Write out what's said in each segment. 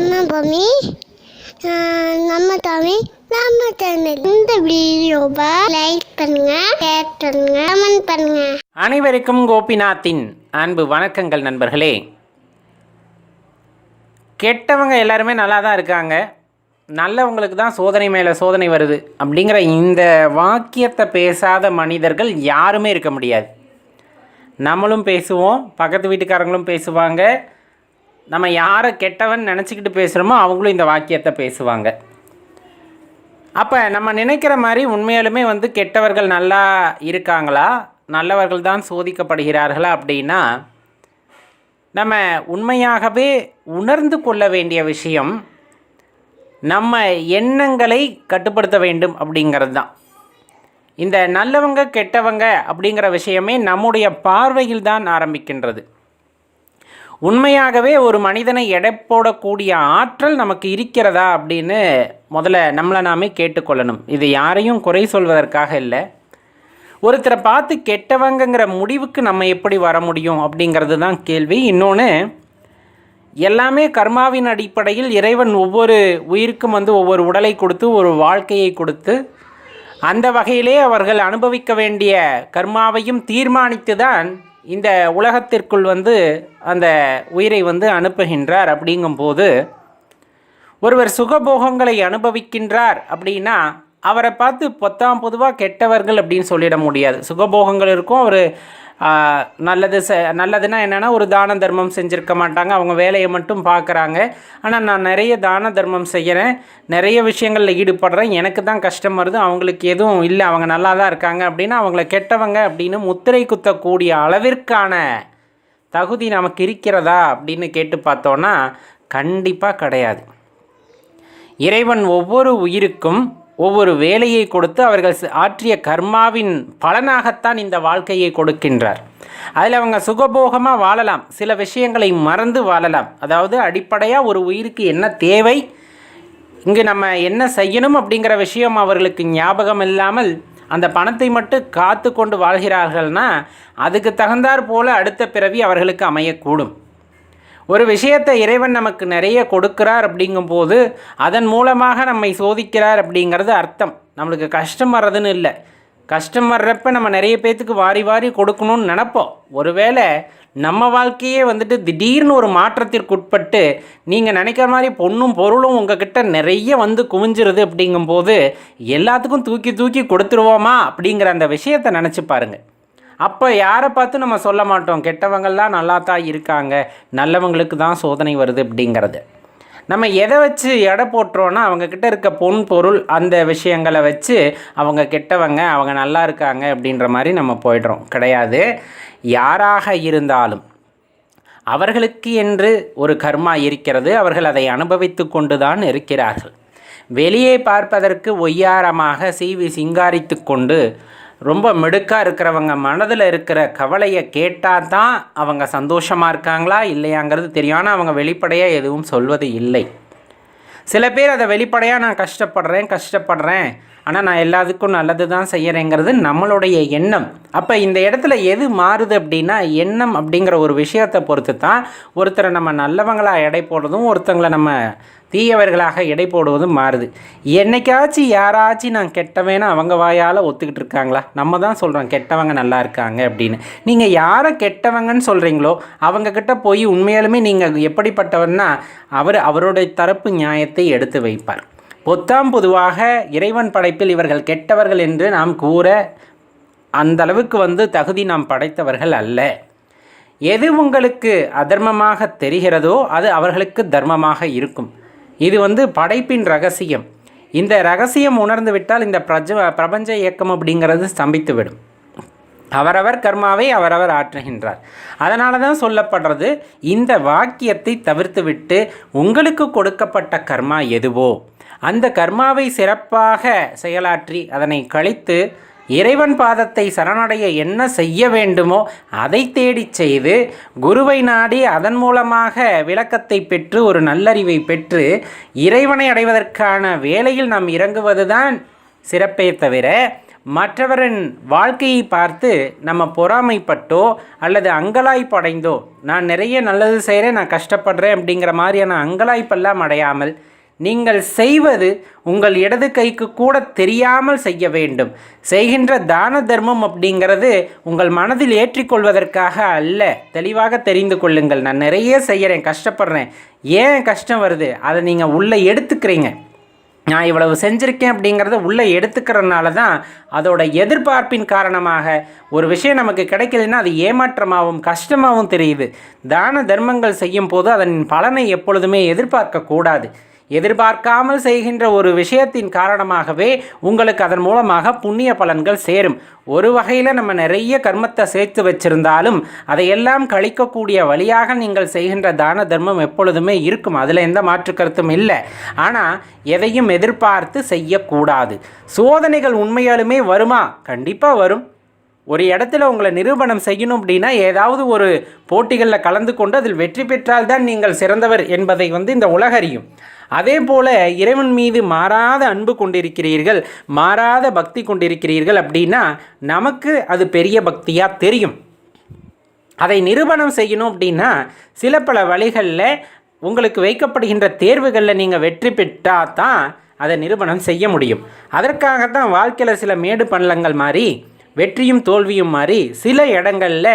நம்ம பூமி நம்ம தமிழ் நம்ம சேனல் இந்த வீடியோவை லைக் பண்ணுங்க ஷேர் பண்ணுங்க கமெண்ட் பண்ணுங்க. அனைவருக்கும் கோபிநாத்தின் அன்பு வணக்கங்கள் நண்பர்களே. கெட்டவங்க எல்லாருமே நல்லா தான் இருக்காங்க. நல்லவங்களுக்கு தான் சோதனை மேலே சோதனை வருது அப்படிங்கிற இந்த வாக்கியத்தை பேசாத மனிதர்கள் யாருமே இருக்க முடியாது. நம்மளும் பேசுவோம் பக்கத்து வீட்டுக்காரங்களும் பேசுவாங்க. நம்ம யாரை கெட்டவன் நினச்சிக்கிட்டு பேசுகிறோமோ அவங்களும் இந்த வாக்கியத்தை பேசுவாங்க. அப்போ நம்ம நினைக்கிற மாதிரி உண்மையாலுமே வந்து கெட்டவர்கள் நல்லா இருக்காங்களா? நல்லவர்கள் தான் சோதிக்கப்படுகிறார்களா அப்படின்னா நம்ம உண்மையாகவே உணர்ந்து கொள்ள வேண்டிய விஷயம் நம்ம எண்ணங்களை கட்டுப்படுத்த வேண்டும் அப்படிங்கிறது தான். இந்த நல்லவங்க கெட்டவங்க அப்படிங்கிற விஷயமே நம்முடைய பார்வையில் தான் ஆரம்பிக்கின்றது. உண்மையாகவே ஒரு மனிதனை எடை போடக்கூடிய ஆற்றல் நமக்கு இருக்கிறதா அப்படின்னு முதல்ல நம்மளை நாமே கேட்டுக்கொள்ளணும். இது யாரையும் குறை சொல்வதற்காக இல்லை. ஒருத்தரை பார்த்து கெட்டவங்கங்கிற முடிவுக்கு நம்ம எப்படி வர முடியும் அப்படிங்கிறது தான் கேள்வி. இன்னொன்று எல்லாமே கர்மாவின் அடிப்படையில் இறைவன் ஒவ்வொரு உயிருக்கும் வந்து ஒவ்வொரு உடலை கொடுத்து ஒரு வாழ்க்கையை கொடுத்து அந்த வகையிலே அவர்கள் அனுபவிக்க வேண்டிய கர்மாவையும் தீர்மானித்து தான் இந்த உலகத்திற்குள் வந்து அந்த உயிரை வந்து அனுப்புகின்றார் அப்படிங்கும்போது ஒருவர் சுகபோகங்களை அனுபவிக்கின்றார் அப்படின்னா அவரை பார்த்து பொத்தாம் பொதுவாக கெட்டவர்கள் அப்படின்னு சொல்லிட முடியாது. சுகபோகங்கள் இருக்கும் அவர் நல்லது செ நல்லதுன்னா என்னென்னா ஒரு தான தர்மம் செஞ்சுருக்க மாட்டாங்க. அவங்க வேலையை மட்டும் பார்க்குறாங்க ஆனால் நான் நிறைய தான தர்மம் செய்கிறேன் நிறைய விஷயங்களில் ஈடுபடுறேன். எனக்கு தான் கஷ்டம் வருது. அவங்களுக்கு எதுவும் இல்லை. அவங்க நல்லா தான் இருக்காங்க அப்படின்னா அவங்கள கெட்டவங்க அப்படின்னு முத்திரை குத்தக்கூடிய அளவிற்கான தகுதி நமக்கு இருக்கிறதா அப்படின்னு கேட்டு பார்த்தோன்னா கண்டிப்பாக கிடையாது. இறைவன் ஒவ்வொரு உயிருக்கும் ஒவ்வொரு வேலையை கொடுத்து அவர்கள் ஆற்றிய கர்மாவின் பலனாகத்தான் இந்த வாழ்க்கையை கொடுக்கின்றார். அதில் அவங்க சுகபோகமாக வாழலாம். சில விஷயங்களை மறந்து வாழலாம். அதாவது அடிப்படையாக ஒரு உயிருக்கு என்ன தேவை இங்கு நம்ம என்ன செய்யணும் அப்படிங்கிற விஷயம் அவர்களுக்கு ஞாபகம் இல்லாமல் அந்த பணத்தை மட்டும் காத்து கொண்டு வாழ்கிறார்கள்னா அதுக்கு தகுந்தாற் போல அடுத்த பிறவி அவர்களுக்கு அமையக்கூடும். ஒரு விஷயத்தை இறைவன் நமக்கு நிறைய கொடுக்கிறார் அப்படிங்கும்போது அதன் மூலமாக நம்மை சோதிக்கிறார் அப்படிங்கிறது அர்த்தம். நம்மளுக்கு கஷ்டம் வர்றதுன்னு இல்லை. கஷ்டம் வர்றப்ப நம்ம நிறைய பேர்த்துக்கு வாரி வாரி கொடுக்கணும்னு நினப்போம். ஒருவேளை நம்ம வாழ்க்கையே வந்துட்டு திடீர்னு ஒரு மாற்றத்திற்குட்பட்டு நீங்கள் நினைக்கிற மாதிரி பொண்ணும் பொருளும் உங்ககிட்ட நிறைய வந்து குவிஞ்சிருது அப்படிங்கும்போது எல்லாத்துக்கும் தூக்கி தூக்கி கொடுத்துருவோமா அப்படிங்கிற அந்த விஷயத்தை நினச்சி பாருங்கள் அப்போ யாரை பார்த்து நம்ம சொல்ல மாட்டோம்? கெட்டவங்கள்லாம் நல்லா தான் இருக்காங்க. நல்லவங்களுக்கு தான் சோதனை வருது அப்படிங்கிறது. நம்ம எதை வச்சு எடை போட்டுறோன்னா அவங்கக்கிட்ட இருக்க பொன் பொருள் அந்த விஷயங்களை வச்சு அவங்க கெட்டவங்க அவங்க நல்லா இருக்காங்க அப்படின்ற மாதிரி நம்ம போயிடுறோம். கிடையாது. யாராக இருந்தாலும் அவர்களுக்கு என்று ஒரு கர்மா இருக்கிறது. அவர்கள் அதை அனுபவித்து கொண்டு தான் இருக்கிறார்கள். வெளியே பார்ப்பதற்கு ஒய்யாரமாக சீவி சிங்காரித்து கொண்டு ரொம்ப மிடுக்காக இருக்கிறவங்க மனதில் இருக்கிற கவலையை கேட்டால் தான் அவங்க சந்தோஷமாக இருக்காங்களா இல்லையாங்கிறது தெரியும். ஆனால் அவங்க வெளிப்படையாக எதுவும் சொல்வது இல்லை. சில பேர் அதை வெளிப்படையாக நான் கஷ்டப்படுறேன் கஷ்டப்படுறேன் ஆனால் நான் எல்லாத்துக்கும் நல்லது தான் செய்கிறேங்கிறது நம்மளுடைய எண்ணம். அப்போ இந்த இடத்துல எது மாறுது அப்படின்னா எண்ணம் அப்படிங்கிற ஒரு விஷயத்தை பொறுத்து தான் ஒருத்தரை நம்ம நல்லவங்களாக எடை போடுறதும் ஒருத்தங்களை நம்ம தீயவர்களாக எடை போடுவதும் மாறுது. என்னைக்காச்சும் யாராச்சும் நான் கெட்டவேன்னு அவங்க வாயால் ஒத்துக்கிட்டு இருக்காங்களா? நம்ம தான் சொல்கிறோம் கெட்டவங்க நல்லா இருக்காங்க அப்படின்னு. நீங்கள் யாரை கெட்டவங்கன்னு சொல்கிறீங்களோ அவங்கக்கிட்ட போய் உண்மையாலுமே நீங்கள் எப்படிப்பட்டவன்னா அவர் அவருடைய தரப்பு நியாயத்தை எடுத்து வைப்பார். பொத்தாம் பொதுவாக இறைவன் படைப்பில் இவர்கள் கெட்டவர்கள் என்று நாம் கூற அந்த அளவுக்கு வந்து தகுதி நாம் படைத்தவர்கள் அல்ல. எது உங்களுக்கு அதர்மமாக தெரிகிறதோ அது அவர்களுக்கு தர்மமாக இருக்கும். இது வந்து படைப்பின் ரகசியம். இந்த ரகசியம் உணர்ந்துவிட்டால் இந்த பிரஜ பிரபஞ்ச இயக்கம் அப்படிங்கிறது ஸ்தம்பித்து விடும் அவரவர் கர்மாவை அவரவர் ஆற்றுகின்றார். அதனால தான் சொல்லப்படுறது இந்த வாக்கியத்தை தவிர்த்துவிட்டு உங்களுக்கு கொடுக்கப்பட்ட கர்மா எதுவோ அந்த கர்மாவை சிறப்பாக செயலாற்றி அதனை கழித்து இறைவன் பாதத்தை சரணடைய என்ன செய்ய வேண்டுமோ அதை தேடிச் செய்து குருவை நாடி அதன் மூலமாக விளக்கத்தை பெற்று ஒரு நல்லறிவை பெற்று இறைவனை அடைவதற்கான வேலையில் நாம் இறங்குவதுதான் சிறப்பே தவிர மற்றவரின் வாழ்க்கையை பார்த்து நம்ம பொறாமைப்பட்டோ அல்லது அங்கலாய்ப்படைந்தோ நான் நிறைய நல்லது செய்கிறேன் நான் கஷ்டப்படுறேன் அப்படிங்கிற மாதிரியான அங்கலாய்ப்பெல்லாம் அடையாமல் நீங்கள் செய்வது உங்கள் இடது கைக்கு கூட தெரியாமல் செய்ய வேண்டும். செய்கின்ற தான தர்மம் அப்படிங்கிறது உங்கள் மனதில் ஏற்றிக்கொள்வதற்காக அல்ல. தெளிவாக தெரிந்து கொள்ளுங்கள். நான் நிறைய செய்கிறேன் கஷ்டப்படுறேன். ஏன் கஷ்டம் வருது? அதை நீங்கள் உள்ளே எடுத்துக்கிறீங்க. நான் இவ்வளவு செஞ்சுருக்கேன் அப்படிங்கிறத உள்ளே எடுத்துக்கிறனால தான் அதோட எதிர்பார்ப்பின் காரணமாக ஒரு விஷயம் நமக்கு கிடைக்கலன்னா அது ஏமாற்றமாகவும் கஷ்டமாகவும் தெரியுது. தான தர்மங்கள் செய்யும் போது அதன் பலனை எப்பொழுதுமே எதிர்பார்க்கக்கூடாது. எதிர்பார்க்காமல் செய்கின்ற ஒரு விஷயத்தின் காரணமாகவே உங்களுக்கு அதன் மூலமாக புண்ணிய பலன்கள் சேரும். ஒரு வகையில் நம்ம நிறைய கர்மத்தை சேர்த்து வச்சிருந்தாலும் அதையெல்லாம் கழிக்கக்கூடிய வழியாக நீங்கள் செய்கின்ற தான தர்மம் எப்பொழுதுமே இருக்கும். அதில் எந்த மாற்று கருத்தும் இல்லை. ஆனால் எதையும் எதிர்பார்த்து செய்யக்கூடாது. சோதனைகள் உண்மையாலுமே வருமா? கண்டிப்பாக வரும். ஒரு இடத்துல உங்களை நிரூபணம் செய்யணும் அப்படின்னா ஏதாவது ஒரு போட்டிகளில் கலந்து கொண்டு அதில் வெற்றி பெற்றால்தான் நீங்கள் சிறந்தவர் என்பதை வந்து இந்த உலகறியும். அதே போல இறைவன் மீது மாறாத அன்பு கொண்டிருக்கிறீர்கள் மாறாத பக்தி கொண்டிருக்கிறீர்கள் அப்படின்னா நமக்கு அது பெரிய பக்தியாக தெரியும். அதை நிரூபணம் செய்யணும் அப்படின்னா சில பல வழிகளில் உங்களுக்கு வைக்கப்படுகின்ற தேர்வுகளில் நீங்கள் வெற்றி பெற்றால் தான் அதை நிரூபணம் செய்ய முடியும். அதற்காக தான் வாழ்க்கையில் சில மேடு பள்ளங்கள் மாதிரி வெற்றியும் தோல்வியும் மாறி சில இடங்களில்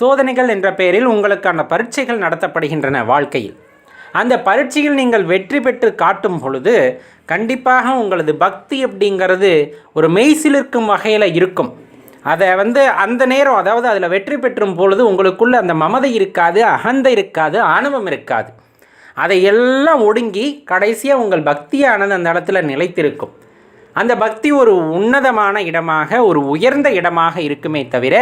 சோதனைகள் என்ற பெயரில் உங்களுக்கான பரீட்சைகள் நடத்தப்படுகின்றன வாழ்க்கையில். அந்த பரீட்சையில் நீங்கள் வெற்றி பெற்று காட்டும் பொழுது கண்டிப்பாக உங்களது பக்தி அப்படிங்கிறது ஒரு மெய்சிலிருக்கும் வகையில் இருக்கும். அதை வந்து அந்த நேரம் அதாவது அதில் வெற்றி பெற்றும் பொழுது உங்களுக்குள்ளே அந்த மமதை இருக்காது அகந்தை இருக்காது ஆணவம் இருக்காது. அதை எல்லாம் ஒடுங்கி கடைசியாக உங்கள் பக்தியானது அந்த இடத்துல நிலைத்திருக்கும். அந்த பக்தி ஒரு உன்னதமான இடமாக ஒரு உயர்ந்த இடமாக இருக்குமே தவிர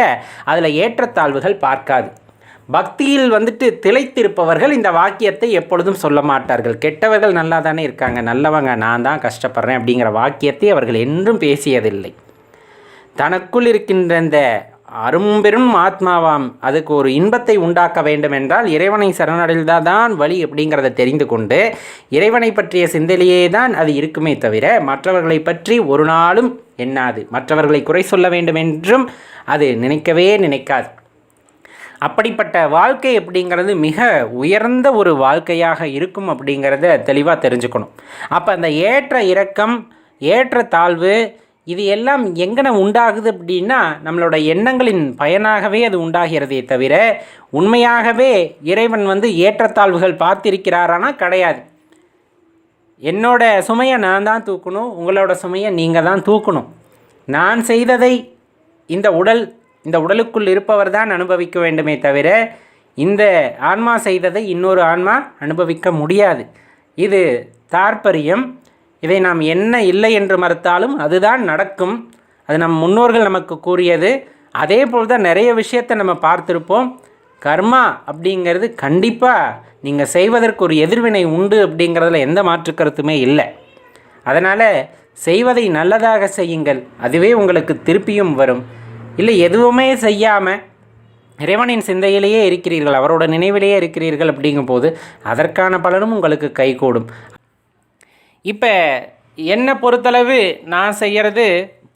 அதில் ஏற்றத்தாழ்வுகள் பார்க்காது. பக்தியில் வந்துட்டு திளைத்திருப்பவர்கள் இந்த வாக்கியத்தை எப்பொழுதும் சொல்ல மாட்டார்கள். கெட்டவர்கள் நல்லா தானே இருக்காங்க நல்லவங்க நான் தான் கஷ்டப்படுறேன் அப்படிங்கிற வாக்கியத்தை அவர்கள் என்றும் பேசியதில்லை. தனக்குள் இருக்கின்ற இந்த அரும்பெரும் ஆத்மாவாம் அதுக்கு ஒரு இன்பத்தை உண்டாக்க வேண்டும் என்றால் இறைவனை சரணடைந்தால் தான் வழி அப்படிங்கிறத தெரிந்து கொண்டு இறைவனை பற்றிய சிந்தனையே தான் அது இருக்குமே தவிர மற்றவர்களை பற்றி ஒரு நாளும் எண்ணாது. மற்றவர்களை குறை சொல்ல வேண்டும் என்றும் அது நினைக்கவே நினைக்காது. அப்படிப்பட்ட வாழ்க்கை அப்படிங்கிறது மிக உயர்ந்த ஒரு வாழ்க்கையாக இருக்கும் அப்படிங்கிறத தெளிவாக தெரிஞ்சுக்கணும். அப்போ அந்த ஏற்ற இறக்கம் ஏற்ற தாழ்வு இது எல்லாம் எங்கன உண்டாகுது அப்படின்னா நம்மளோட எண்ணங்களின் பயனாகவே அது உண்டாகிறதே தவிர உண்மையாகவே இறைவன் வந்து ஏற்றத்தாழ்வுகள் பார்த்திருக்கிறாரானா கிடையாது. என்னோட சுமையை நான் தான் தூக்கணும் உங்களோட சுமையை நீங்கள் தான் தூக்கணும். நான் செய்ததை இந்த உடல் இந்த உடலுக்குள் இருப்பவர் தான் அனுபவிக்க வேண்டுமே தவிர இந்த ஆன்மா செய்ததை இன்னொரு ஆன்மா அனுபவிக்க முடியாது. இது தாற்பரியம் இதை நாம் என்ன இல்லை என்று மறுத்தாலும் அதுதான் நடக்கும். அது நம் முன்னோர்கள் நமக்கு கூறியது. அதே போல் தான் நிறைய விஷயத்தை நம்ம பார்த்துருப்போம். கர்மா அப்படிங்கிறது கண்டிப்பாக நீங்கள் செய்வதற்கு ஒரு எதிர்வினை உண்டு அப்படிங்கிறதுல எந்த மாற்று கருத்துமே இல்லை. அதனால் செய்வதை நல்லதாக செய்யுங்கள். அதுவே உங்களுக்கு திருப்பியும் வரும். இல்லை எதுவுமே செய்யாமல் இறைவனின் சிந்தையிலேயே இருக்கிறீர்கள் அவரோட நினைவிலேயே இருக்கிறீர்கள் அப்படிங்கும்போது அதற்கான பலனும் உங்களுக்கு கைகூடும். இப்போ என்னை பொறுத்தளவு நான் செய்கிறது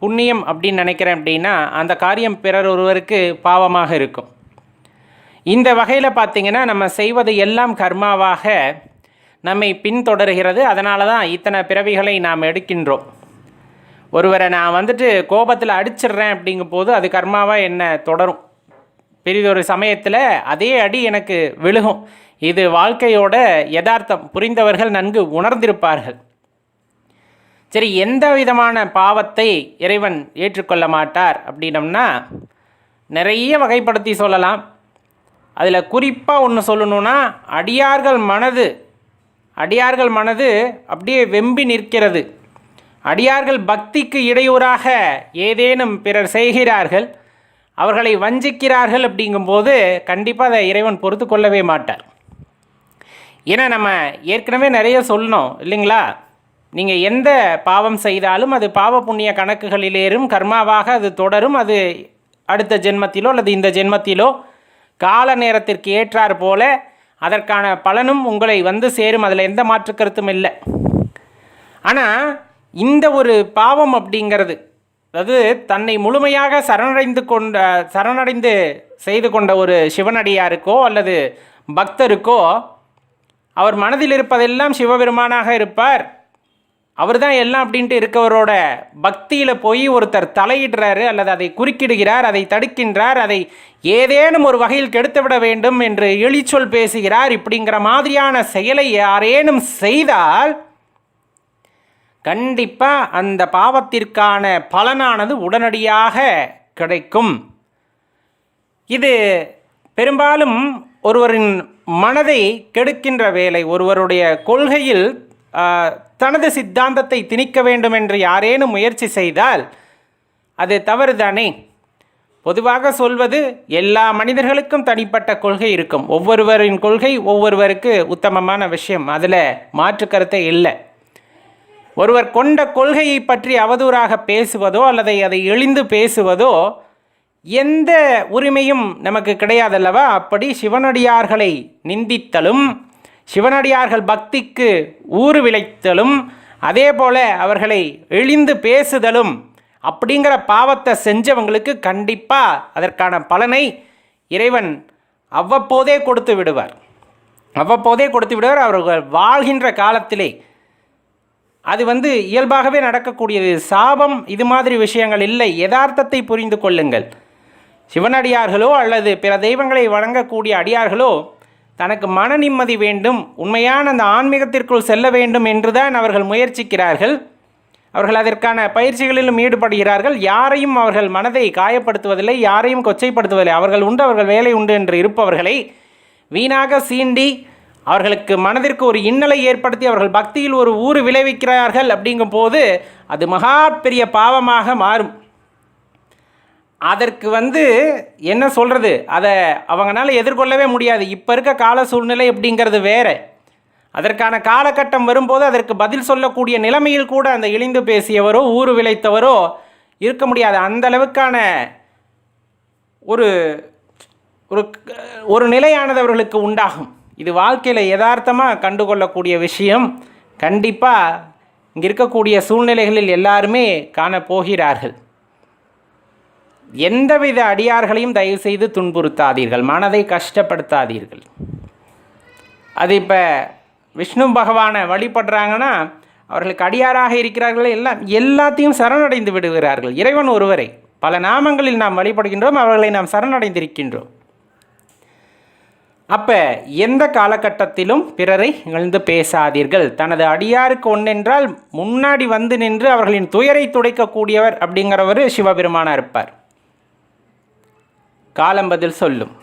புண்ணியம் அப்படின்னு நினைக்கிறேன் அப்படின்னா அந்த காரியம் பிறர் ஒருவருக்கு பாவமாக இருக்கும். இந்த வகையில் பார்த்திங்கன்னா நம்ம செய்வது எல்லாம் கர்மாவாக நம்மை பின்தொடர்கிறது. அதனால தான் இத்தனை பிறவிகளை நாம் எடுக்கின்றோம். ஒருவரை நான் வந்துட்டு கோபத்தில் அடிச்சிடுறேன் அப்படிங்கும் போது அது கர்மாவாக என்ன தொடரும். பெரிதொரு சமயத்தில் அதே அடி எனக்கு விழுகும். இது வாழ்க்கையோட யதார்த்தம். புரிந்தவர்கள் நன்கு உணர்ந்திருப்பார்கள். சரி எந்த விதமான பாவத்தை இறைவன் ஏற்றுக்கொள்ள மாட்டார் அப்படின்னம்னா நிறைய வகைப்படுத்தி சொல்லலாம். அதில் குறிப்பாக ஒன்று சொல்லணுன்னா அடியார்கள் மனது அடியார்கள் மனது அப்படியே வெம்பி நிற்கிறது. அடியார்கள் பக்திக்கு இடையூறாக ஏதேனும் பிறர் செய்கிறார்கள் அவர்களை வஞ்சிக்கிறார்கள் அப்படிங்கும்போது கண்டிப்பாக அதை இறைவன் பொறுத்து கொள்ளவே மாட்டார். ஏன்னா நம்ம ஏற்கனவே நிறைய சொல்லணும் இல்லைங்களா? நீங்கள் எந்த பாவம் செய்தாலும் அது பாவ புண்ணிய கணக்குகளிலேறும் கர்மாவாக அது தொடரும் அது அடுத்த ஜென்மத்திலோ அல்லது இந்த ஜென்மத்திலோ கால நேரத்திற்கு ஏற்றார் போல அதற்கான பலனும் உங்களை வந்து சேரும் அதில் எந்த மாற்று கருத்தும் இல்லை. ஆனால் இந்த ஒரு பாவம் அப்படிங்கிறது அதாவது தன்னை முழுமையாக சரணடைந்து கொண்ட சரணடைந்து செய்து கொண்ட ஒரு சிவனடியாருக்கோ அல்லது பக்தருக்கோ அவர் மனதில் இருப்பதெல்லாம் சிவபெருமானாக இருப்பார். அவர் தான் எல்லாம் அப்படின்ட்டு இருக்கவரோட பக்தியில் போய் ஒருத்தர் தலையிடுறாரு அல்லது அதை குறுக்கிடுகிறார் அதை தடுக்கின்றார் அதை ஏதேனும் ஒரு வகையில் கெடுத்துவிட வேண்டும் என்று எழிச்சொல் பேசுகிறார். இப்படிங்கிற மாதிரியான செயலை யாரேனும் செய்தால் கண்டிப்பாக அந்த பாவத்திற்கான பலனானது உடனடியாக கிடைக்கும். இது பெரும்பாலும் ஒருவரின் மனதை கெடுக்கின்ற வேலை. ஒருவருடைய கொள்கையில் தனது சித்தாந்தத்தை திணிக்க வேண்டும் என்று யாரேனும் முயற்சி செய்தால் அது தவறுதானே? பொதுவாக சொல்வது எல்லா மனிதர்களுக்கும் தனிப்பட்ட கொள்கை இருக்கும். ஒவ்வொருவரின் கொள்கை ஒவ்வொருவருக்கு உத்தமமான விஷயம். அதில் மாற்று கருத்தை இல்லை. ஒருவர் கொண்ட கொள்கையை பற்றி அவதூறாக பேசுவதோ அல்லது அதை எழிந்து பேசுவதோ எந்த உரிமையும் நமக்கு கிடையாதல்லவா? அப்படி சிவனடியார்களை நிந்தித்தலும் சிவனடியார்கள் பக்திக்கு ஊறு விளைத்தலும் அதே போல அவர்களை எழிந்து பேசுதலும் அப்படிங்கிற பாவத்தை செஞ்சவங்களுக்கு கண்டிப்பாக அதற்கான பலனை இறைவன் அவ்வப்போதே கொடுத்து விடுவார். அவ்வப்போதே கொடுத்து விடுவார். அவர்கள் வாழ்கின்ற காலத்திலே அது வந்து இயல்பாகவே நடக்கக்கூடியது. சாபம் இது மாதிரி விஷயங்கள் இல்லை. யதார்த்தத்தை புரிந்து கொள்ளுங்கள். சிவனடியார்களோ அல்லது பிற தெய்வங்களை வணங்கக்கூடிய அடியார்களோ தனக்கு மன நிம்மதி வேண்டும் உண்மையான அந்த ஆன்மீகத்திற்குள் செல்ல வேண்டும் என்றுதான் அவர்கள் முயற்சிக்கிறார்கள். அவர்கள் அதற்கான பயிற்சிகளிலும் ஈடுபடுகிறார்கள். யாரையும் அவர்கள் மனதை காயப்படுத்துவதில்லை யாரையும் கொச்சைப்படுத்துவதில்லை. அவர்கள் உண்டு அவர்கள் வேலை உண்டு என்று இருப்பவர்களை வீணாக சீண்டி அவர்களுக்கு மனதிற்கு ஒரு இன்னலை ஏற்படுத்தி அவர்கள் பக்தியில் ஒரு ஊறு விளைவிக்கிறார்கள் அப்படிங்கும் போது அது மகா பெரிய பாவமாக மாறும். அதற்கு வந்து என்ன சொல்கிறது அதை அவங்களால எதிர்கொள்ளவே முடியாது. இப்போ இருக்க கால சூழ்நிலை அப்படிங்கிறது வேறு. அதற்கான காலகட்டம் வரும்போது அதற்கு பதில் சொல்லக்கூடிய நிலைமையில் கூட அந்த இழிந்து பேசியவரோ ஊறு விளைத்தவரோ இருக்க முடியாது. அந்த அளவுக்கான ஒரு ஒரு நிலையானது அவர்களுக்கு உண்டாகும். இது வாழ்க்கையில் யதார்த்தமாக கண்டுகொள்ளக்கூடிய விஷயம். கண்டிப்பாக இங்கே இருக்கக்கூடிய சூழ்நிலைகளில் எல்லாருமே காணப்போகிறார்கள். எந்தவித அடியார்களையும் தயவு செய்து துன்புறுத்தாதீர்கள். மனதை கஷ்டப்படுத்தாதீர்கள். அது இப்போ விஷ்ணு பகவானை வழிபடுறாங்கன்னா அவர்களுக்கு அடியாராக இருக்கிறார்கள் எல்லாம் எல்லாத்தையும் சரணடைந்து விடுகிறார்கள். இறைவன் ஒருவரை பல நாமங்களில் நாம் வழிபடுகின்றோம் அவர்களை நாம் சரணடைந்திருக்கின்றோம். அப்போ எந்த காலகட்டத்திலும் பிறரை இகழ்ந்து பேசாதீர்கள். தனது அடியாருக்கு ஒன்றென்றால் முன்னாடி வந்து நின்று அவர்களின் துயரை துடைக்கக்கூடியவர் அப்படிங்கிறவர் சிவபெருமானாக இருப்பார். காலம் பதில் சொல்லும்.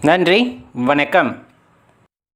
நன்றி வணக்கம்.